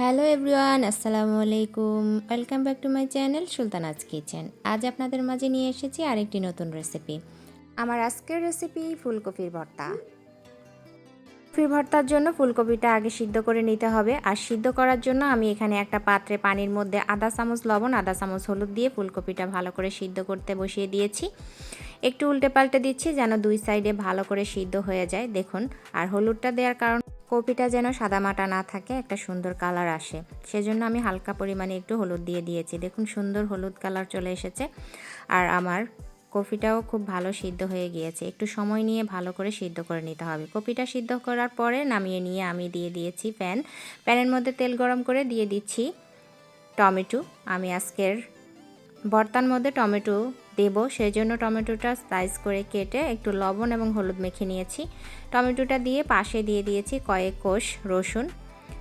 Hello everyone, আসসালামু আলাইকুম। Welcome back to my channel Sultana's kitchen. আজ আপনাদের মাঝে নিয়ে এসেছি আরেকটি নতুন রেসিপি। আমার আজকের রেসিপি ফুলকপির ভর্তা। ফুলকপির ভর্তার জন্য ফুলকপিটা আগে সিদ্ধ করে নিতে হবে। আর সিদ্ধ করার জন্য আমি এখানে একটা পাত্রে পানির মধ্যে আধা চামচ লবণ, আধা চামচ হলুদ দিয়ে ফুলকপিটা ভালো করে সিদ্ধ করতে বসিয়ে দিয়েছি। একটু উল্টে পাল্টে দিচ্ছি যেন দুই সাইডে ভালো করে সিদ্ধ হয়ে যায়। দেখুন, আর হলুদটা দেওয়ার কারণ কপিটা যেন সাদামাটা না থাকে, একটা সুন্দর কালার আসে। সেজন্য আমি হালকা পরিমাণে একটু হলুদ দিয়ে দিয়েছি। দেখুন, সুন্দর হলুদ কালার চলে এসেছে। আর আমার কপিটাও খুব ভালো সিদ্ধ হয়ে গিয়েছে। একটু সময় নিয়ে ভালো করে সিদ্ধ করে নিতে হবে। কপিটা সিদ্ধ করার পরে নামিয়ে নিয়ে আমি দিয়ে দিয়েছি প্যান। প্যানের মধ্যে তেল গরম করে দিয়ে দিচ্ছি টমেটো। আমি আজকের ভর্তার মধ্যে টমেটো দেব। সেই জন্য টমেটোটা স্লাইস করে কেটে একটু লবণ এবং হলুদ মেখে নিয়েছি। টমেটোটা দিয়ে পাশে দিয়ে দিয়েছি কয়েক কোষ রসুন।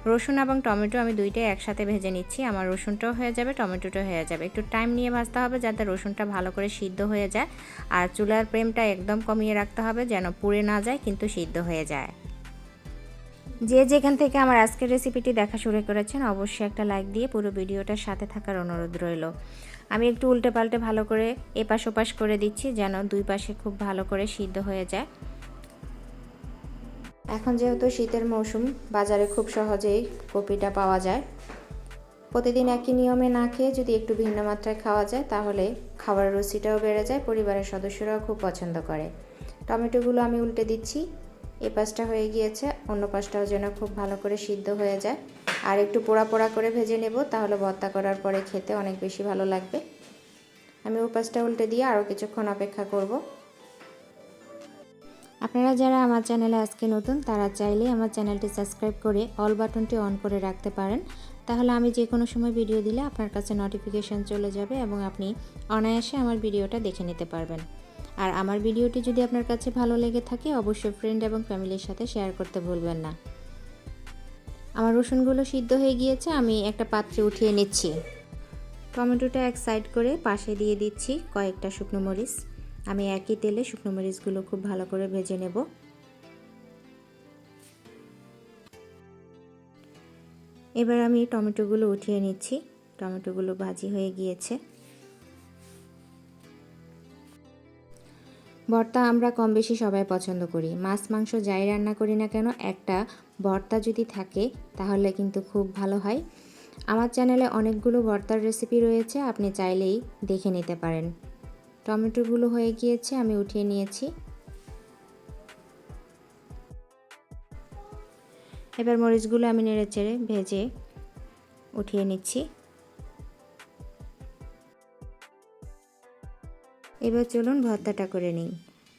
রসুন এবং টমেটো আমি দুইটাই একসাথে ভেজে নিচ্ছি। আমার রসুনটাও হয়ে যাবে, টমেটোটাও হয়ে যাবে। একটু টাইম নিয়ে ভাজতে হবে যাতে রসুনটা ভালো করে সিদ্ধ হয়ে যায়। আর চুলার প্রেমটা একদম কমিয়ে রাখতে হবে যেন পুড়ে না যায়, কিন্তু সিদ্ধ হয়ে যায়। যে যেখান থেকে আমার আজকের রেসিপিটি দেখা শুরু করেছেন, অবশ্যই একটা লাইক দিয়ে পুরো ভিডিওটার সাথে থাকার অনুরোধ রইল। আমি একটু উল্টে পাল্টে ভালো করে এপাশ ওপাশ করে দিচ্ছি যেন দুই পাশে খুব ভালো করে সিদ্ধ হয়ে যায়। এখন যেহেতু শীতের মৌসুম, বাজারে খুব সহজেই কপিটা পাওয়া যায়। প্রতিদিন একই নিয়মে না খেয়ে যদি একটু ভিন্ন মাত্রায় খাওয়া যায়, তাহলে খাবার রুচিটাও বেড়ে যায়, পরিবারের সদস্যরাও খুব পছন্দ করে। টমেটোগুলো আমি উল্টে দিচ্ছি। এ পাশটা হয়ে গিয়েছে, অন্য পাশটাও যেন খুব ভালো করে সিদ্ধ হয়ে যায়। আর একটু পোড়া পোড়া করে ভেজে নেব, তাহলে ভর্তা করার পরে খেতে অনেক বেশি ভালো লাগবে। আমি ও পাশটা উল্টে দিয়ে আরও কিছুক্ষণ অপেক্ষা করব। আপনারা যারা আমার চ্যানেলে আজকে নতুন, তারা চাইলে আমার চ্যানেলটি সাবস্ক্রাইব করে অল বাটনটি অন করে রাখতে পারেন। তাহলে আমি যে কোনো সময় ভিডিও দিলে আপনার কাছে নোটিফিকেশান চলে যাবে এবং আপনি অনায়াসে আমার ভিডিওটা দেখে নিতে পারবেন। আর আমার ভিডিওটি যদি আপনার কাছে ভালো লেগে থাকে, অবশ্যই ফ্রেন্ড এবং ফ্যামিলির সাথে শেয়ার করতে ভুলবেন না। আমার রসুনগুলো সিদ্ধ হয়ে গিয়েছে, আমি একটা পাত্রে উঠিয়ে নিচ্ছি। টমেটোটা এক সাইড করে পাশে দিয়ে দিচ্ছি কয়েকটা শুকনো মরিচ। আমি একই তেলে শুকনো মরিচগুলো খুব ভালো করে ভেজে নেব। এবার আমি টমেটোগুলো উঠিয়ে নিচ্ছি। টমেটোগুলো ভাজি হয়ে গিয়েছে। ভর্তা আমরা কম বেশি সবাই পছন্দ করি। মাছ, মাংস যাই রান্না করি না কেন, একটা ভর্তা যদি থাকে, তাহলে কিন্তু খুব ভালো হয়। আমার চ্যানেলে অনেকগুলো ভর্তার রেসিপি রয়েছে, আপনি চাইলেই দেখে নিতে পারেন। টমেটোগুলো হয়ে গিয়েছে, আমি উঠিয়ে নিয়েছি। এবার মরিচগুলো আমি নেড়ে চেড়ে ভেজে উঠিয়ে নিচ্ছি। এবার চলুন ভর্তাটা করে নিই।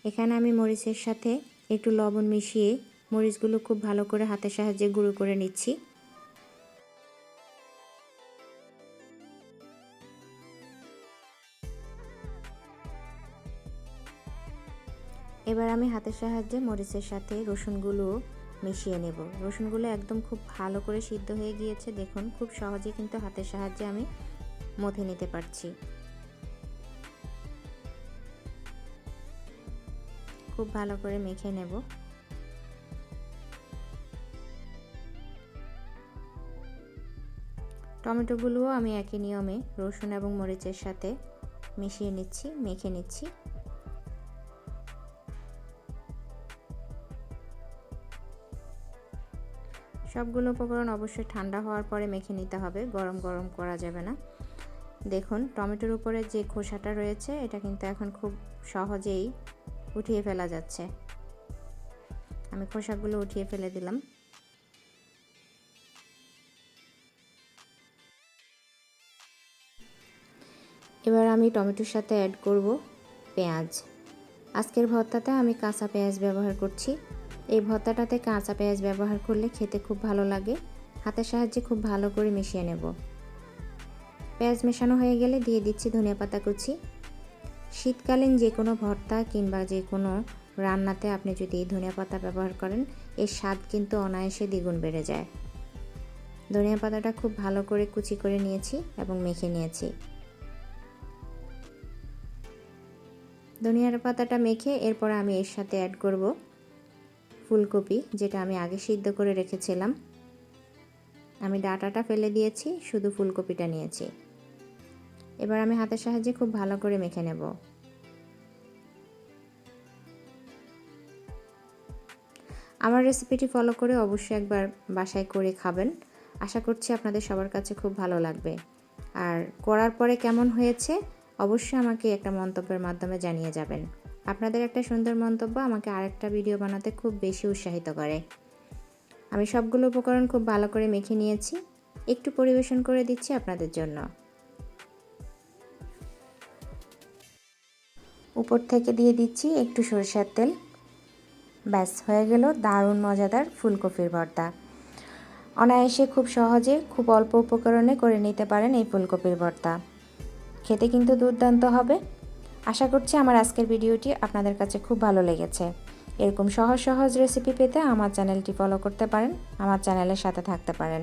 এখানে আমি মরিচের সাথে একটু লবণ মিশিয়ে মরিচগুলো খুব ভালো করে হাতের সাহায্যে গুঁড়ো করে নিচ্ছি। এবার আমি হাতের সাহায্যে মরিচের সাথে রসুনগুলো মিশিয়ে নেব। রসুনগুলো একদম খুব ভালো করে সিদ্ধ হয়ে গিয়েছে, দেখুন, খুব সহজে কিন্তু হাতের সাহায্যে আমি মথে নিতে পারছি। খুব ভালো করে মেখে নেব। টমেটোগুলোও আমি একই নিয়মে রসুন এবং মরিচের সাথে মিশিয়ে নিচ্ছি, মেখে নিচ্ছি। সবগুলো উপকরণ অবশ্যই ঠান্ডা হওয়ার পরে মেখে নিতে হবে, গরম গরম করা যাবে না। দেখুন, টমেটোর উপরে যে খোসাটা রয়েছে, এটা কিন্তু এখন খুব সহজেই উঠিয়ে ফেলা যাচ্ছে। আমি খোসাগুলো উঠিয়ে ফেলে দিলাম। এবার আমি টমেটোর সাথে অ্যাড করব পেঁয়াজ। আজকের ভর্তাতে আমি কাঁচা পেঁয়াজ ব্যবহার করছি। এই ভর্তাটাতে কাঁচা পেঁয়াজ ব্যবহার করলে খেতে খুব ভালো লাগে। হাতের সাহায্যে খুব ভালো করে মিশিয়ে নেব। পেঁয়াজ মেশানো হয়ে গেলে দিয়ে দিচ্ছি ধনিয়া পাতা কুচি। শীতকালীন যে কোনো ভর্তা কিংবা যে কোনো রান্নাতে আপনি যদি ধনিয়া পাতা ব্যবহার করেন, এর স্বাদ কিন্তু অনায়াসে দ্বিগুণ বেড়ে যায়। ধনিয়া পাতাটা খুব ভালো করে কুচি করে নিয়েছি এবং মেখে নিয়েছি। ধনিয়ার পাতাটা মেখে এরপর আমি এর সাথে অ্যাড করব ফুলকপি, যেটা আমি আগে সিদ্ধ করে রেখেছিলাম। আমি ডাটাটা ফেলে দিয়েছি, শুধু ফুলকপিটা নিয়েছি। এবার আমি হাতের সাহায্যে খুব ভালো করে মেখে নেব। আমার রেসিপিটি ফলো করে অবশ্যই একবার বাসায় করে খাবেন। আশা করছি আপনাদের সবার কাছে খুব ভালো লাগবে। আর করার পরে কেমন হয়েছে অবশ্যই আমাকে একটা মন্তব্যের মাধ্যমে জানিয়ে যাবেন। আপনাদের একটা সুন্দর মন্তব্য আমাকে আরেকটা ভিডিও বানাতে খুব বেশি উৎসাহিত করে। আমি সবগুলো উপকরণ খুব ভালো করে মেখে নিয়েছি। একটু পরিবেশন করে দিচ্ছি আপনাদের জন্য। উপর থেকে দিয়ে দিচ্ছি একটু সরিষার তেল। ব্যাস, হয়ে গেল দারুণ মজাদার ফুলকপির ভর্তা। অনায়াসে খুব সহজে খুব অল্প উপকরণে করে নিতে পারেন এই ফুলকপির ভর্তা। খেতে কিন্তু দুর্দান্ত হবে। আশা করছি আমার আজকের ভিডিওটি আপনাদের কাছে খুব ভালো লেগেছে। এরকম সহজ সহজ রেসিপি পেতে আমার চ্যানেলটি ফলো করতে পারেন, আমার চ্যানেলের সাথে থাকতে পারেন।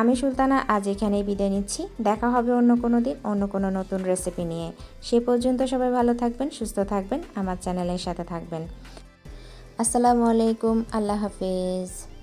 আমি সুলতানা, আজ এখানেই বিদায় নিচ্ছি। দেখা হবে অন্য কোনো দিন, অন্য কোনো নতুন রেসিপি নিয়ে। সে পর্যন্ত সবাই ভালো থাকবেন, সুস্থ থাকবেন, আমার চ্যানেলের সাথে থাকবেন। আসসালামু আলাইকুম, আল্লাহ হাফিজ।